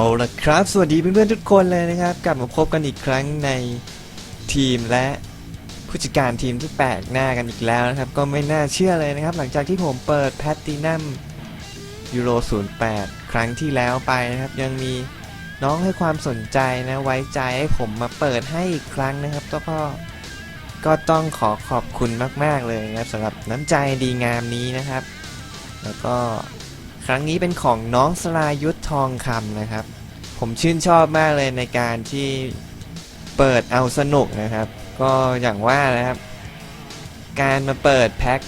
เอาละครับ สวัสดีเพื่อนๆทุกคนเลยนะครับ กลับมาพบกันอีกครั้งในทีมและผู้จัดการทีมที่แปลกหน้ากันอีกแล้วนะครับ ก็ไม่น่าเชื่อเลยนะครับ หลังจากที่ผมเปิดแพตตินัมยูโร 08 ครั้งที่แล้วไปนะครับ ยังมีน้องให้ความสนใจนะไว้ใจให้ผมมาเปิดให้อีกครั้งนะครับก็ก็ต้องขอขอบคุณมาก ๆ เลยนะครับสำหรับน้ำใจดีงามนี้นะครับ แล้วก็ ครั้งนี้เป็นของน้องสลายุทธทองคำนะครับ ผมชื่นชอบมากเลยในการที่เปิดเอาสนุกนะครับ ก็อย่างว่านะครับ การมาเปิดแพ็ค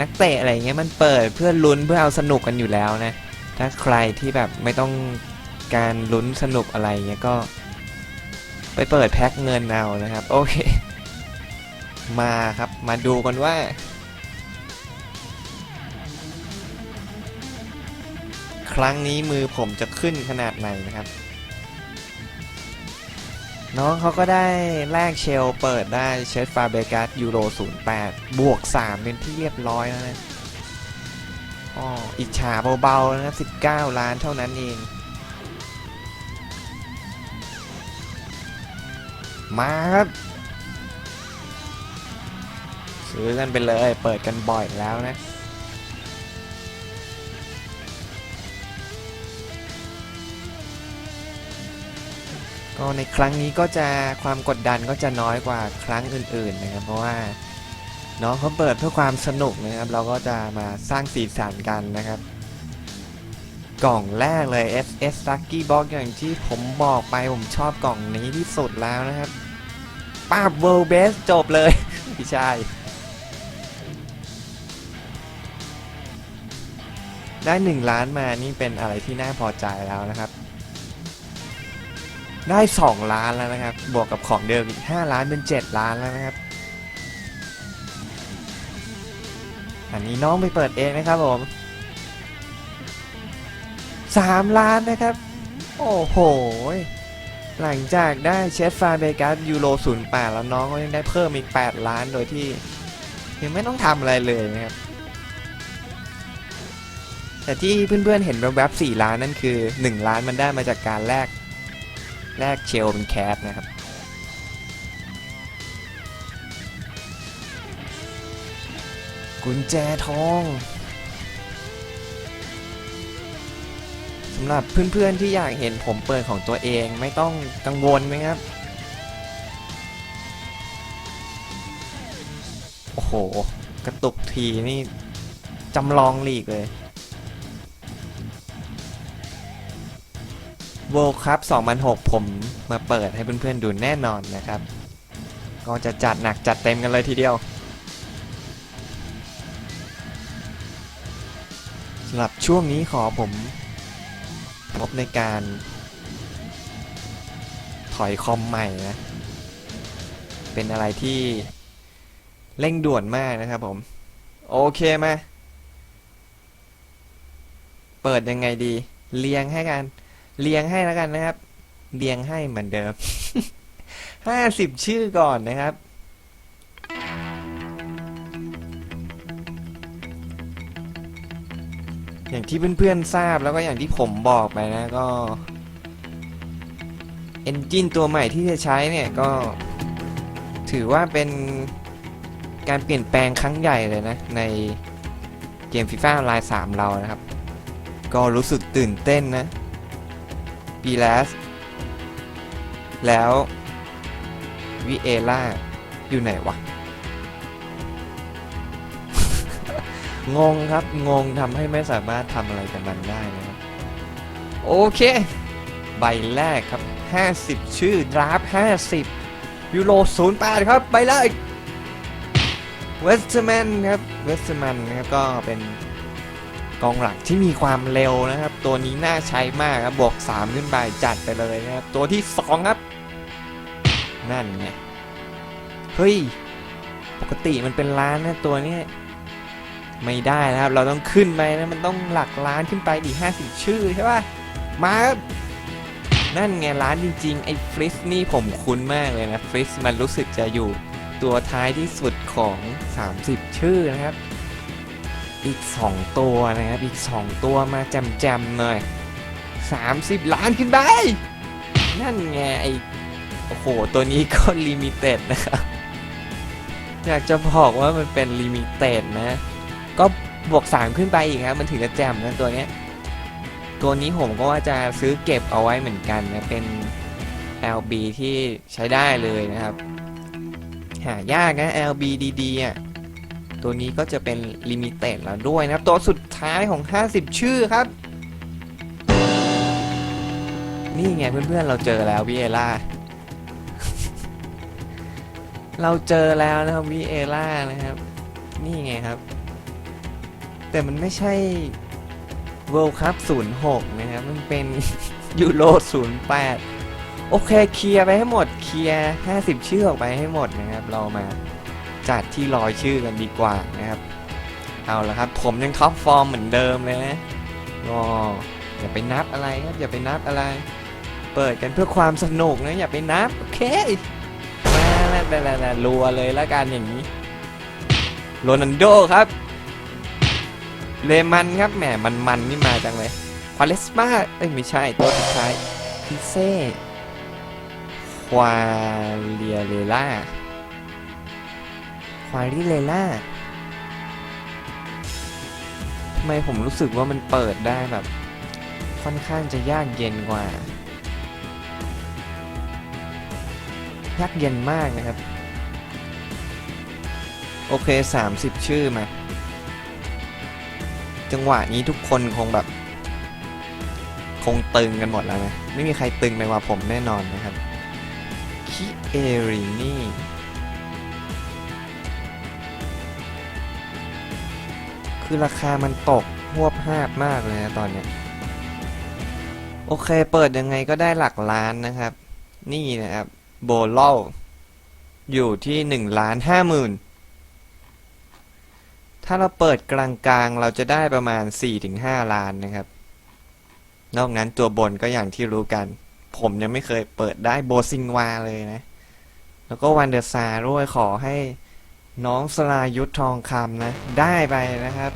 นักเตะอะไรเงี้ยมันเปิดเพื่อลุ้นเพื่อเอาสนุกกันอยู่แล้วนะ ถ้าใครที่แบบไม่ต้องการลุ้นสนุกอะไรเงี้ยก็ ไปเปิดแพ็คเงินเอานะครับ โอเค มาครับมาดูกันว่า ครั้งนี้มือผมจะขึ้นขนาดไหนนะครับ น้องเขาก็ได้แลกเชลเปิดได้เชฟฟาเบกัสยูโร 08 บวก 3 เป็นที่เรียบร้อยแล้วนะอ๋ออิจฉาเบาๆนะครับ 19 ล้านเท่านั้นเอง มาครับซื้อกันไปเลย เปิดกันบ่อยแล้วนะ ก็ในครั้งนี้ก็จะความกดดันก็จะน้อยกว่าครั้งอื่นๆนะครับ เพราะว่าน้องเขาเปิดเพื่อความสนุกนะครับ เราก็จะมาสร้างสีสันกันนะครับ กล่องแรกเลย SS Lucky Box อย่างที่ผมบอกไปผมชอบกล่องนี้ที่สุดแล้วนะครับป้าบ World Best จบเลย พี่ชายได้ 1 ล้านมานี่เป็นอะไรที่น่าพอใจแล้วนะครับ ได้ 2 ล้านแล้วนะครับ บวกกับของเดิมอีก 5 ล้านเป็น 7 ล้านแล้วนะครับ อันนี้น้องไปเปิดเองนะครับผม 3 ล้านนะครับ โอ้โห หลังจากได้เชฟฟาเบกัสยูโร08 แล้วน้องก็ยังได้เพิ่มอีก 8 ล้านโดยที่ยังไม่ต้องทำอะไรเลยนะครับ แต่ที่เพื่อนๆเห็นแวบๆ4ล้านนั่นคือ 1 ล้านมันได้มาจากการแลก แลกเชลเป็นแคสนะครับ กุญแจทองสำหรับเพื่อนๆที่อยากเห็นผมเปิดของตัวเองไม่ต้องกังวลนะครับ โอ้โห กระตุกทีนี่จำลองลีกเลย World Cup 2006 ผมมาเปิดให้เพื่อนๆดูแน่นอนนะครับ ก็จะจัดหนักจัดเต็มกันเลยทีเดียวสำหรับช่วงนี้ขอผมพบในการ ถอยคอมใหม่นะ เป็นอะไรที่เร่งด่วนมากนะครับผม โอเคมา เปิดยังไงดี เรียงให้กัน เรียงให้แล้วกันนะครับ เรียงให้เหมือนเดิมห้าสิบชื่อก่อนนะครับ อย่างที่เพื่อนๆทราบแล้วก็อย่างที่ผมบอกไปนะก็เอนจินตัวใหม่ที่จะใช้เนี่ยก็ ถือว่าเป็นการเปลี่ยนแปลงครั้งใหญ่เลยนะ ในเกม FIFA Online 3เรานะครับ ก็รู้สึกตื่นเต้นนะ ปีแลสแล้ววิเอล่าอยู่ไหนวะ งงครับ งงทำให้ไม่สามารถทำอะไรกับมันได้นะครับ โอเค ใบแรกครับ 50 ชื่อ ดราฟ50 ยูโร 08 ครับ ใบแรกเวสต์แมนครับ เวสต์แมนนะครับก็เป็น กองหลังที่มีความเร็วนะครับ ตัวนี้น่าใช้มากครับบวก 3 ขึ้นไปจัดไปเลยนะครับ ตัวที่ 2 ครับ นั่นไงเฮ้ย ปกติมันเป็นล้านนะตัวนี้ไม่ได้นะครับ เราต้องขึ้นไปนะมันต้องหลักล้านขึ้นไปดิ50 ชื่อใช่ป่ะมาครับนั่นไงล้านจริงๆ ไอ้ฟริสนี่ผมคุ้นมากเลยนะฟริสมันรู้สึกจะอยู่ตัวท้ายที่สุดของ 30 ชื่อนะครับ อีก 2 ตัวนะครับ อีก 2 ตัวมาแจมๆหน่อย30 ล้านขึ้นไป นั่นไงไอโอ้โห ตัวนี้ก็ลิมิเต็ดนะครับ อยากจะบอกว่ามันเป็นลิมิเต็ดนะ ก็บวก 3 ขึ้นไปอีกครับ มันถึงจะแจ่มนะตัวเนี้ย ตัวนี้ผมก็ว่าจะซื้อเก็บเอาไว้เหมือนกันนะ เป็น LB ที่ใช้ได้เลยนะครับ หายากนะ LB ดีๆอะ ตัวนี้ก็จะเป็นลิมิเต็ดแล้วด้วยนะตัวสุดท้ายของ 50 ชื่อครับ นี่ไงเพื่อนๆ เราเจอแล้ววิเอล่า เราเจอแล้วนะครับวิเอล่านะครับ นี่ไงครับ แต่มันไม่ใช่ World Cup 06 นะครับ มันเป็นยูโร08 โอเคเคลียร์ไปให้หมดเคลียร์ 50 ชื่อออกไปให้หมดนะครับ เรามา จัดที่รอยชื่อกันดีกว่านะครับ เอาละครับ ผมยังท็อปฟอร์มเหมือนเดิมเลยนะก็อย่าไปนับอะไรครับ อย่าไปนับอะไร เปิดกันเพื่อความสนุกนะ อย่าไปนับ โอเคมาแล้วแล้วรัวเลยแล้วกันอย่างนี้โรนันโดครับ เลมันครับแหมมันมันนี่มาจังเลยควาเลสมาเอ้ยไม่ใช่ตัวสุดท้ายพิเซ่ควาเลียเลล่า ควาลิเลล่าทำไมผมรู้สึกว่ามันเปิดได้แบบ ค่อนข้างจะยากเย็นกว่ายากเย็นมากนะครับ โอเค 30 ชื่อมา จังหวะนี้ทุกคนคงแบบ คงตึงกันหมดแล้วนะ ไม่มีใครตึงไปกว่าผมแน่นอนนะครับ คิเอรินี่ คือราคามันตกหวบหาบมากเลยนะตอนเนี้ยโอเคเปิดยังไงก็ได้หลักล้านนะครับ นี่นะครับโบลลอยู่ที่หนึ่งล้านห้าหมื่นถ้าเราเปิดกลางๆ เราจะได้ประมาณ 4-5 ล้านนะครับ นอกนั้นตัวบนก็อย่างที่รู้กัน ผมยังไม่เคยเปิดได้โบซิงวาเลยนะ แล้วก็วันเดอร์ซาด้วยขอให้ น้องสลายุทธทองคำนะ ได้ไปนะครับ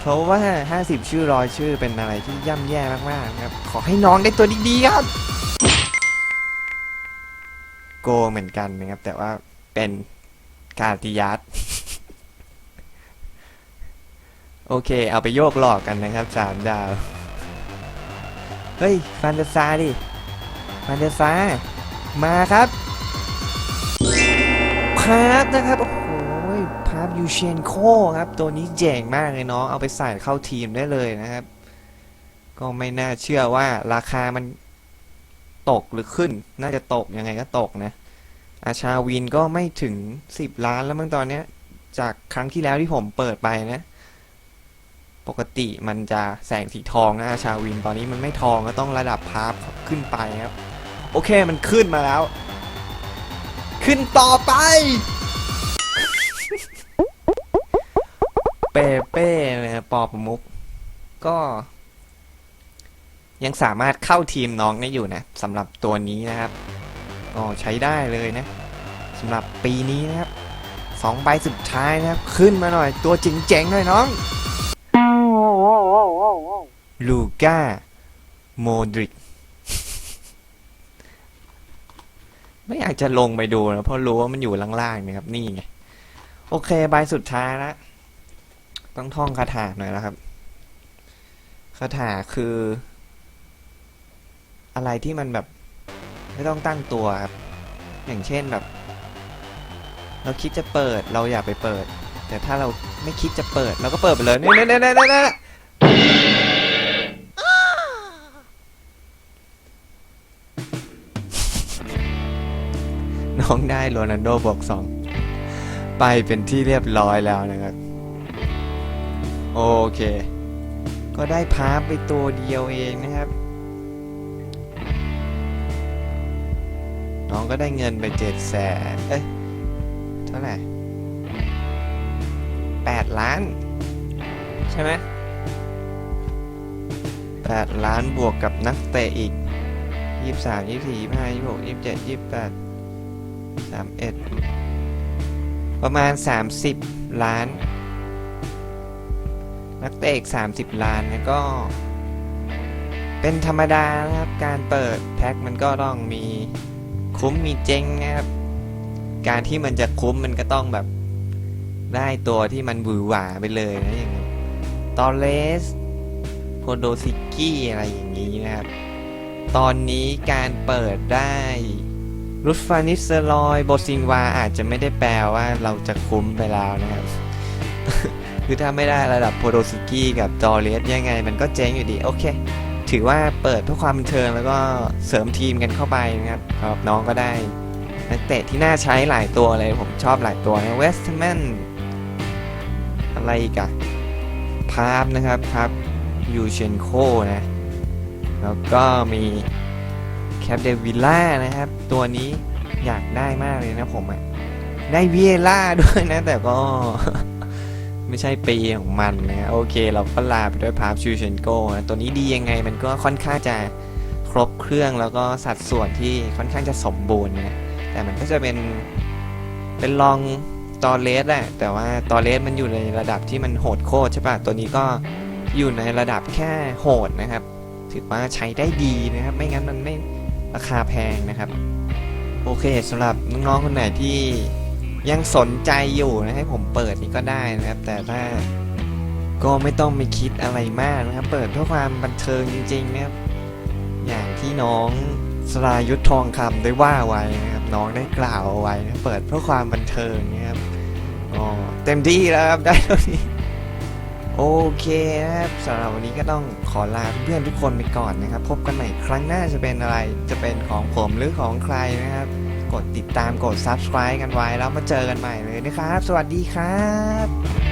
เพราะว่า 50 ชื่อรอยชื่อเป็นอะไรที่ย่ำแย่มากๆครับ ขอให้น้องได้ตัวดีๆครับ โกเหมือนกันนะครับ แต่ว่าเป็นกาติยัสโอเค เอาไปโยกหลอกกันนะครับสามดาว เฮ้ย ฟันเดซาดิ ฟันเดซามาครับาร์ทนะครับ โอ้โหพาร์ทยูเชนโคครับ ตัวนี้เจ๋งมากเลยเนาะเอาไปใส่เข้าทีมได้เลยนะครับ ก็ไม่น่าเชื่อว่าราคามันตกหรือขึ้น น่าจะตกยังไงก็ตกนะ อาชาวินก็ไม่ถึง 10 ล้านแล้วมั้งตอนเนี้ย จากครั้งที่แล้วที่ผมเปิดไปนะ ปกติมันจะแสงสีทองนะอาชาวินตอนนี้มันไม่ทองก็ต้องระดับพาร์ฟขึ้นไปครับ โอเคมันขึ้นมาแล้ว ขึ้นต่อไป เปเป้นะปอประมุกก็ ยังสามารถเข้าทีมน้องได้อยู่นะสำหรับตัวนี้นะครับก็ใช้ได้เลยนะสำหรับปีนี้นะครับสองใบสุดท้ายนะครับ ขึ้นมาหน่อย ตัวจริงๆหน่อยน้อง ลูก้า โมดริก ไม่อยากจะลงไปดูนะเพราะรู้ว่ามันอยู่ล่างๆนะครับ นี่ไงโอเคใบสุดท้ายละต้องท่องคาถาหน่อยแล้วครับคาถาคือ อะไรที่มันแบบ ไม่ต้องตั้งตัวครับ อย่างเช่นแบบ เราคิดจะเปิดเราอย่าไปเปิด แต่ถ้าเราไม่คิดจะเปิด เราก็เปิดไปเลยนี่นี่นี่นี่นี่น้ องได้โรนัลโดบอกสองไปเป็นที่เรียบร้อยแล้วนะครับ โอเค ก็ได้พาไปตัวเดียวเองนะครับ น้องก็ได้เงินไปเจ็ดแสนเอ้ย เท่าไหร่แปดล้าน ใช่ไหมแปดล้านบวกกับนักเตะอีกยี่สามยี่สี่ยี่ห้ายี่หกยี่เจ็ดยี่แปด สามเอ็ดประมาณสามสิบล้าน นักเตะอีกสามสิบล้านแล้วก็ เป็นธรรมดานะครับ การเปิดแพ็คมันก็ต้องมีคุ้มมีเจ๊งนะครับ การที่มันจะคุ้มมันก็ต้องแบบได้ตัวที่มันหวือหวาไปเลยนะอย่างตอเลสโพโดซิกี้อะไรอย่างนี้นะครับ ตอนนี้การเปิดได้ รุฟานิสเซอรอยโบซิงวาอาจจะไม่ได้แปลว่าเราจะคุ้มไปแล้วนะครับ คือถ้าไม่ได้ระดับโพโดซิกี้กับจอเลสยังไง มันก็เจ๊งอยู่ดี โอเค ถือว่าเปิดเพื่อความบันเทิงแล้วก็เสริมทีมกันเข้าไปนะครับครับน้องก็ได้นักเตะที่น่าใช้หลายตัวเลย ผมชอบหลายตัวนะเวสต์แมนอะไรอีกอะพาร์ฟนะครับพาร์ฟยูเชนโคนะ แล้วก็มี แคปเดวิลล่านะครับ ตัวนี้อยากได้มากเลยนะผมอะได้เวียล่าด้วยนะ แต่ก็ไม่ใช่ปีของมันนะโอเค เราก็ลาไปด้วยพาร์ฟชูเชนโกนะตัวนี้ดียังไงมันก็ค่อนข้างจะครบเครื่องแล้วก็สัดส่วนที่ค่อนข้างจะสมบูรณ์นะแต่มันก็จะเป็นเป็นลองตอเลสแหละแต่ว่าตอเลสมันอยู่ในระดับที่มันโหดโคตรใช่ปะตัวนี้ก็อยู่ในระดับแค่โหดนะครับ ถือว่าใช้ได้ดีนะครับ ไม่งั้นมันไม่ ราคาแพงนะครับ โอเคสำหรับน้องๆคนไหนที่ยังสนใจอยู่นะให้ผมเปิดนี่ก็ได้นะครับ แต่ถ้าก็ไม่ต้องไปคิดอะไรมากนะครับ เปิดเพื่อความบันเทิงจริงๆนะครับ อย่างที่น้องสรายุทธทองคำได้ว่าไว้นะครับ น้องได้กล่าวเอาไว้นะเปิดเพื่อความบันเทิงนะครับอ๋อเต็มที่แล้วครับได้เท่านี้ โอเคนะครับสำหรับวันนี้ก็ต้องขอลาเพื่อนๆทุกคนไปก่อนนะครับ พบกันใหม่ครั้งหน้าจะเป็นอะไร จะเป็นของผมหรือของใครนะครับ กดติดตามกด subscribe กันไว้แล้วมาเจอกันใหม่เลยนะครับ สวัสดีครับ